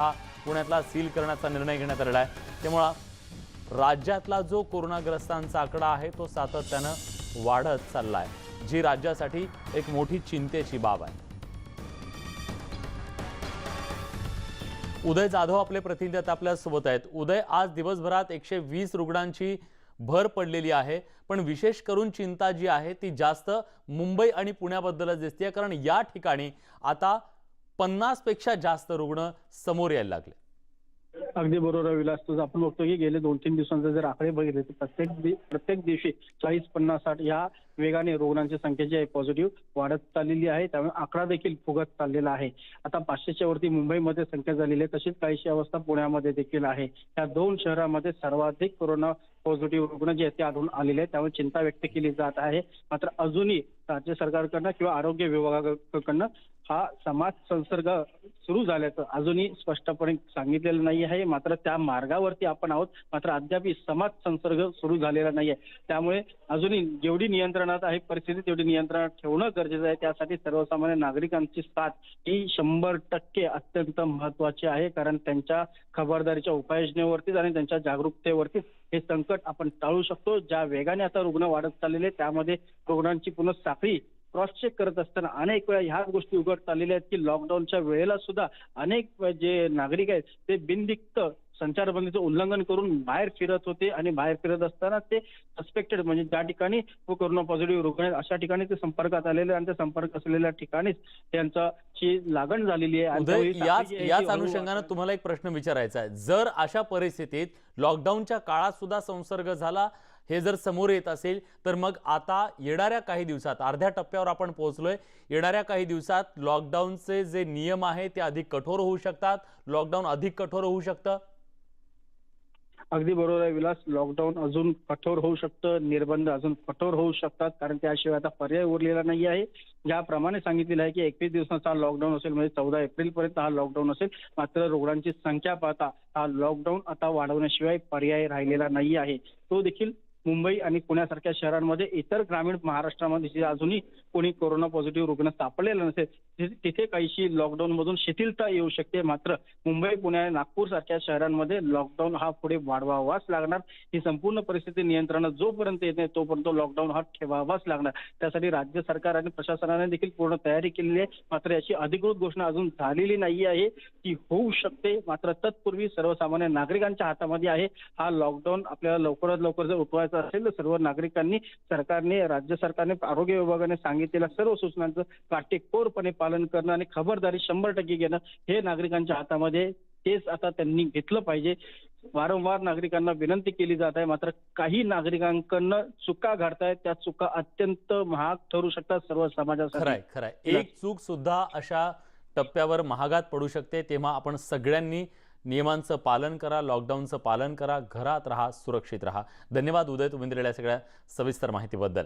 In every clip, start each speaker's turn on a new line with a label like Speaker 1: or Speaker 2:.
Speaker 1: हा पुण्यातला सील करण्याचा निर्णय घेण्यात आलेला आहे. त्यामुळं राज्यातला जो कोरोनाग्रस्तांचा आकडा आहे तो सातत्यानं वाढत चालला आहे जी राज्यासाठी एक मोठी चिंतेची बाब आहे. उदय जाधव आपले प्रतिनिधी आता आपल्यासोबत आहेत. उदय आज दिवसभरात एकशे वीस रुग्णांची भर पडलेली आहे. पण विशेष करून चिंता जी आहे ती जास्त मुंबई आणि पुण्याबद्दलच दिसते कारण या ठिकाणी आता पन्नासपेक्षा जास्त रुग्ण समोर यायला लागले.
Speaker 2: अगदी बरोबर विलास तुझं आपण बघतो की गेले दोन तीन दिवसांचे जर आकडे बघितले तर प्रत्येक प्रत्येक दिवशी चाळीस पन्नास साठ या वेगाने रुग्णांची संख्या जी आहे पॉझिटिव्ह वाढत चाललेली आहे. त्यामुळे आकडा देखील फुगत चाललेला आहे. आता पाचशेच्या वरती मुंबईमध्ये संख्या झालेली आहे. तशीच काहीशी अवस्था पुण्यामध्ये देखील आहे. या दोन शहरामध्ये सर्वाधिक कोरोना पॉझिटिव्ह रुग्ण जे आहेत ते आढळून आलेले आहेत. त्यामुळे चिंता व्यक्त केली जात आहे. मात्र अजूनही राज्य सरकारकडनं किंवा आरोग्य विभागाकडनं हा समाज संसर्ग सुरू झाल्याचं अजूनही स्पष्टपणे सांगितलेलं नाही आहे. मात्र त्या मार्गावरती आपण आहोत. मात्र अद्याप समाज संसर्ग सुरू झालेला नाही आहे. त्यामुळे अजूनही जेवढी नियंत्रणात आहे परिस्थिती तेवढी नियंत्रणात ठेवणं गरजेचं आहे. त्यासाठी सर्वसामान्य नागरिकांची साथ ही शंभर टक्के अत्यंत महत्वाची आहे. कारण त्यांच्या खबरदारीच्या उपाययोजनेवरतीच आणि त्यांच्या जागरूकतेवरतीच हे संकट आपण टाळू शकतो. ज्या वेगाने आता रुग्ण वाढत चाललेले त्यामध्ये रुग्णांची पुन्हा साखळी क्रॉस चेक करत असताना अनेक वेळा ह्या गोष्टी उघड चाललेल्या आहेत की लॉकडाऊनच्या वेळेला सुद्धा अनेक जे नागरिक आहेत ते बिनदिक्त संचारबंदीचं उल्लंघन करून बाहेर फिरत होते आणि बाहेर फिरत असताना ते सस्पेक्टेड म्हणजे ज्या ठिकाणी कोरोना पॉझिटिव्ह रुग्ण आहेत अशा ठिकाणी ते संपर्कात आलेले आणि त्या संपर्क असलेल्या ठिकाणीच त्यांची लागण झालेली आहे.
Speaker 1: याच अनुषंगानं तुम्हाला एक प्रश्न विचारायचा आहे. जर अशा परिस्थितीत लॉकडाऊनच्या काळात सुद्धा संसर्ग झाला हे जर समोर येत असेल तर मग आता येणाऱ्या काही दिवसात अर्ध्या टप्प्यावर आपण पोहोचलोय येणाऱ्या काही दिवसात लॉकडाऊनचे जे नियम आहे ते अधिक कठोर होऊ शकतात? लॉकडाऊन अधिक कठोर होऊ शकतं?
Speaker 2: अगदी बरोबर आहे विलास. लॉकडाऊन अजून कठोर होऊ शकतं निर्बंध अजून कठोर होऊ शकतात कारण त्याशिवाय आता पर्याय उरलेला नाही आहे. ज्याप्रमाणे सांगितलेलं आहे की एकवीस दिवसाचा लॉकडाऊन असेल म्हणजे चौदा एप्रिल पर्यंत हा लॉकडाऊन असेल मात्र रुग्णांची संख्या पाहता हा लॉकडाऊन आता वाढवण्याशिवाय पर्याय राहिलेला नाही आहे. तो देखील मुंबई आणि पुण्यासारख्या शहरांमध्ये इतर ग्रामीण महाराष्ट्रामध्ये जे अजूनही कोणी कोरोना पॉझिटिव्ह रुग्ण सापडलेलं नसेल तिथे- तिथे काहीशी लॉकडाऊन मधून शिथिलता येऊ शकते. मात्र मुंबई पुणे आणि नागपूर सारख्या शहरांमध्ये लॉकडाऊन हा पुढे वाढवावाच लागणार. ही संपूर्ण परिस्थिती नियंत्रणात जोपर्यंत येत नाही तोपर्यंत लॉकडाऊन हा ठेवावाच लागणार. त्यासाठी राज्य सरकार आणि प्रशासनाने देखील पूर्ण तयारी केलेली आहे. मात्र याची अधिकृत घोषणा अजून झालेली नाही आहे ती होऊ शकते. मात्र तत्पूर्वी सर्वसामान्य नागरिकांच्या हातामध्ये आहे. हा लॉकडाऊन आपल्याला लवकरात लवकर जर उठवायचा असेल तर सर्व नागरिकांनी सरकारने राज्य सरकारने आरोग्य विभागाने सांगितलेल्या सर्व सूचनांचं काटेकोरपणे पालन करणं आणि खबरदारी शंभर टक्के घेणं हे नागरिकांच्या हातामध्ये तेच आता त्यांनी घेतलं पाहिजे. वारंवार नागरिकांना विनंती केली जात आहे. मात्र काही नागरिकांकडनं चुका घडतायत. त्या चुका अत्यंत महाग ठरू शकतात सर्व समाजासाठी.
Speaker 1: खरंय खरंय. एक चूक सुद्धा अशा टप्प्यावर महागात पडू शकते. तेव्हा आपण सगळ्यांनी नियमांचं पालन करा लॉकडाऊनचं पालन करा घरात राहा सुरक्षित राहा. धन्यवाद उदय तुम्ही दिलेल्या सगळ्या सविस्तर माहितीबद्दल.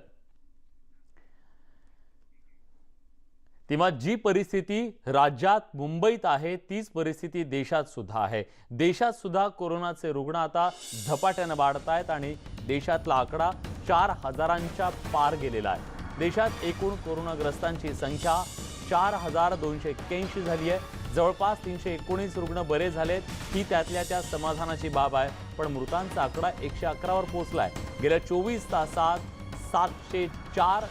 Speaker 1: तेव्हा जी परिस्थिती राज्यात मुंबईत आहे तीच परिस्थिती देशात सुद्धा आहे. देशात सुद्धा कोरोनाचे रुग्ण आता झपाट्यानं वाढत आहेत आणि देशातला आकडा चार हजारांच्या पार गेलेला आहे. देशात एकूण कोरोनाग्रस्तांची संख्या चार हजार दोनशे एक्क्याऐंशी झाली आहे. जवळपास तीनशे एकोणीस रुग्ण बरे झालेत. ही त्यातल्या त्या समाधानाची बाब आहे. पण मृतांचा आकडा एकशे अकरावर पोहोचलाय. गेल्या चोवीस तासात सातशे चार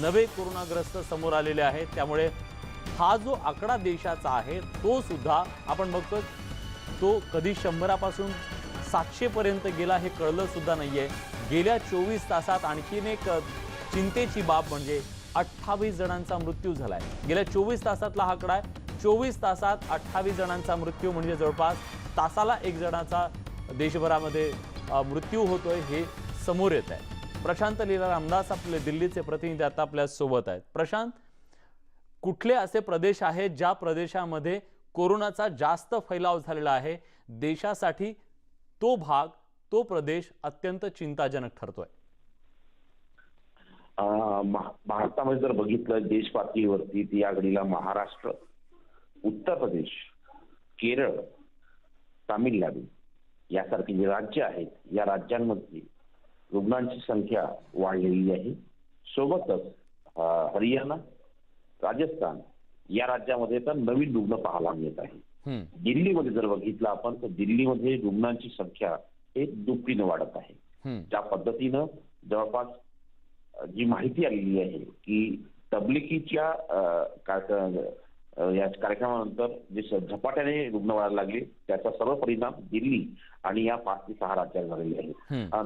Speaker 1: नवे कोरोनाग्रस्त समोर आलेले आहेत. त्यामुळे हा जो आकडा देशाचा आहे तो सुद्धा आपण बघतो तो कधी शंभरापासून सातशेपर्यंत गेला हे कळलं सुद्धा आहे गेल्या चोवीस तासात आणखीन एक चिंतेची बाब म्हणजे अठ्ठावीस जणांचा मृत्यू झाला आहे गेल्या चोवीस तासातला हा आकडा आहे. चोवीस तासात अठ्ठावीस जणांचा मृत्यू म्हणजे जवळपास तासाला एक जणाचा देशभरामध्ये मृत्यू होतोय हे समोर येत आहे. प्रशांत लीला रामदास आपले दिल्लीचे प्रतिनिधी आता आपल्यासोबत आहेत. प्रशांत कुठले असे प्रदेश आहेत ज्या प्रदेशामध्ये कोरोनाचा जास्त फैलाव झालेला आहे? देशासाठी तो भाग तो प्रदेश अत्यंत चिंताजनक ठरतोय.
Speaker 3: अं, भारतामध्ये जर बघितलं देश पातळीवरती या घडीला महाराष्ट्र उत्तर प्रदेश केरळ तामिळनाडू यासारखी जी राज्य आहेत या राज्यांमध्ये रुग्णांची संख्या वाढलेली आहे. सोबतच हरियाणा राजस्थान या राज्यामध्ये तर नवीन रुग्ण पाहायला मिळत आहे दिल्लीमध्ये जर बघितलं आपण तर दिल्लीमध्ये रुग्णांची संख्या हे दुपटीनं वाढत आहे. त्या पद्धतीनं जवळपास जी माहिती आलेली आहे की तबलिकीच्या या कार्यक्रमानंतर जे झपाट्याने रुग्ण वाढायला लागले त्याचा सर्व परिणाम दिल्ली आणि या पाच ते सहा राज्यात झालेले आहेत.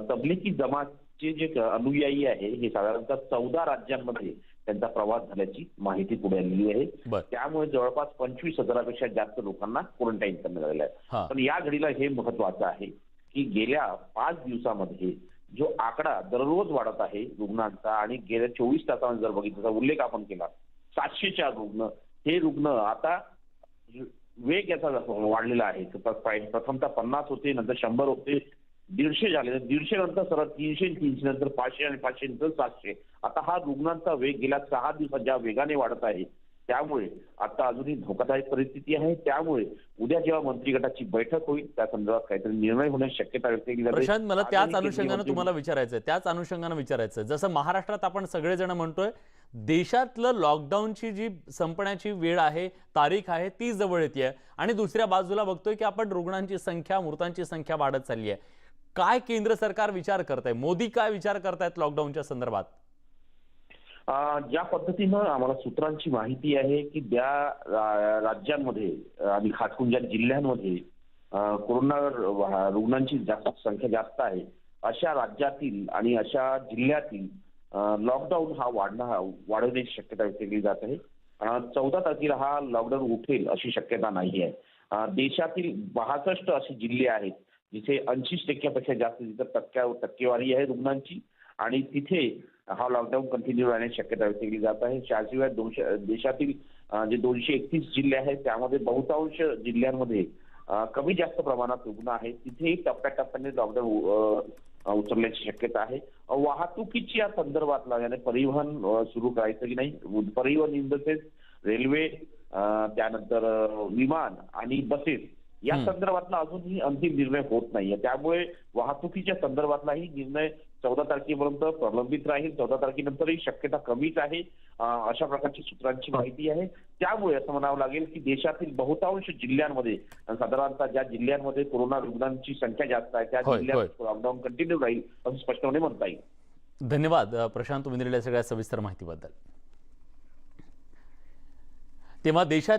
Speaker 3: तबलिकी जमातचे जे अनुयायी आहे हे साधारणतः चौदा राज्यांमध्ये त्यांचा प्रवास झाल्याची माहिती पुढे आलेली आहे. त्यामुळे जवळपास पंचवीस हजारापेक्षा जास्त लोकांना क्वारंटाईन करण्यात आलेलं आहे. पण या घडीला हे महत्वाचं आहे की गेल्या पाच दिवसामध्ये जो आकडा दररोज वाढत आहे रुग्णांचा आणि गेल्या चोवीस तासामध्ये जर बघितलं तर उल्लेख आपण केला सातशे चार रुग्ण हे रुग्ण आता वेग याचा वाढलेला आहे. प्रथमतः पन्नास होते नंतर शंभर होते दीडशे झाले. दीडशे नंतर सरळ तीनशे तीनशे नंतर पाचशे आणि पाचशे नंतर सातशे. आता हा रुग्णांचा वेग गेल्या सहा दिवसात ज्या वेगाने वाढत आहे त्यामुळे आता अजूनही धोकादायक परिस्थिती आहे. त्यामुळे उद्या जेव्हा मंत्री गटाची बैठक होईल त्या संदर्भात काहीतरी निर्णय होण्याची शक्यता व्यक्त केली जाते.
Speaker 1: प्रशांत मला त्याच अनुषंगानं तुम्हाला विचारायचं आहे त्याच अनुषंगानं विचारायचं. जसं महाराष्ट्रात आपण सगळेजण म्हणतोय देशातलं लॉकडाऊनची जी संपण्याची वेळ आहे तारीख आहे ती जवळ येते आणि दुसऱ्या बाजूला बघतोय की आपण रुग्णांची संख्या मृतांची संख्या वाढत चालली आहे काय केंद्र सरकार विचार करत आहे मोदी काय विचार करतायत लॉकडाऊनच्या संदर्भात?
Speaker 3: ज्या पद्धतीनं आम्हाला सूत्रांची माहिती आहे की त्या राज्यांमध्ये आणि खासकरून ज्या जिल्ह्यांमध्ये कोरोना रुग्णांची जास्त संख्या जास्त आहे अशा राज्यातील आणि अशा जिल्ह्यातील लॉकडाऊन हा वाढणं वाढवण्याची शक्यता व्यक्त केली जात आहे. चौदा तारखेला हा लॉकडाऊन उठेल अशी शक्यता नाही आहे. देशातील बासष्ट असे जिल्हे आहेत जिथे ऐंशी टक्क्यापेक्षा जास्त जिथं टक्क्या टक्केवारी आहे रुग्णांची. आणि तिथे हा लॉकडाऊन कंटिन्यू राहण्याची शक्यता व्यक्त केली जात आहे. त्याशिवाय दोनशे देशातील जे दोनशे एकतीस जिल्हे आहेत त्यामध्ये बहुतांश जिल्ह्यांमध्ये कमी जास्त प्रमाणात रुग्ण आहेत. तिथेही टप्प्याटप्प्याने लॉकडाऊन उतरण्याची शक्यता आहे. वाहतुकीची या संदर्भातला याने परिवहन सुरू करायचं की नाही? परिवहन इन द सेन्स रेल्वे त्यानंतर विमान आणि बसेस या. संदर्भातला अजूनही अंतिम निर्णय होत नाहीये. त्यामुळे वाहतुकीच्या संदर्भातलाही निर्णय चौदा तारखेपर्यंत प्रलंबित राहील. चौदा तारखेनंतरही शक्यता कमीच आहे. अशा प्रकारची सूत्रांची माहिती आहे. त्यामुळे असं म्हणावं लागेल की देशातील बहुतांश जिल्ह्यांमध्ये साधारणतः ज्या जिल्ह्यांमध्ये कोरोना रुग्णांची संख्या जास्त आहे त्या
Speaker 1: होय,
Speaker 3: जिल्ह्यात लॉकडाऊन कंटिन्यू राहील असं स्पष्टपणे म्हणता येईल.
Speaker 1: धन्यवाद प्रशांत तुम्ही दिलेल्या सगळ्या सविस्तर माहितीबद्दल. तेव्हा देशात